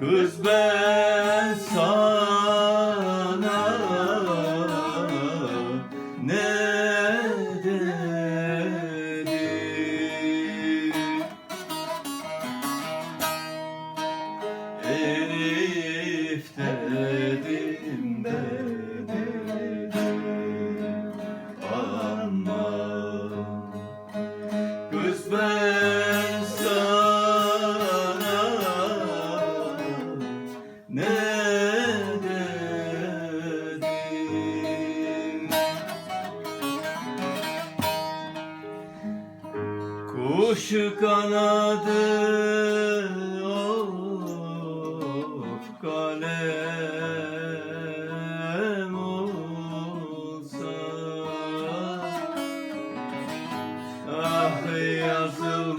Kız ben sana Kuşu kanadı of kalem olsa Ah yazılmaz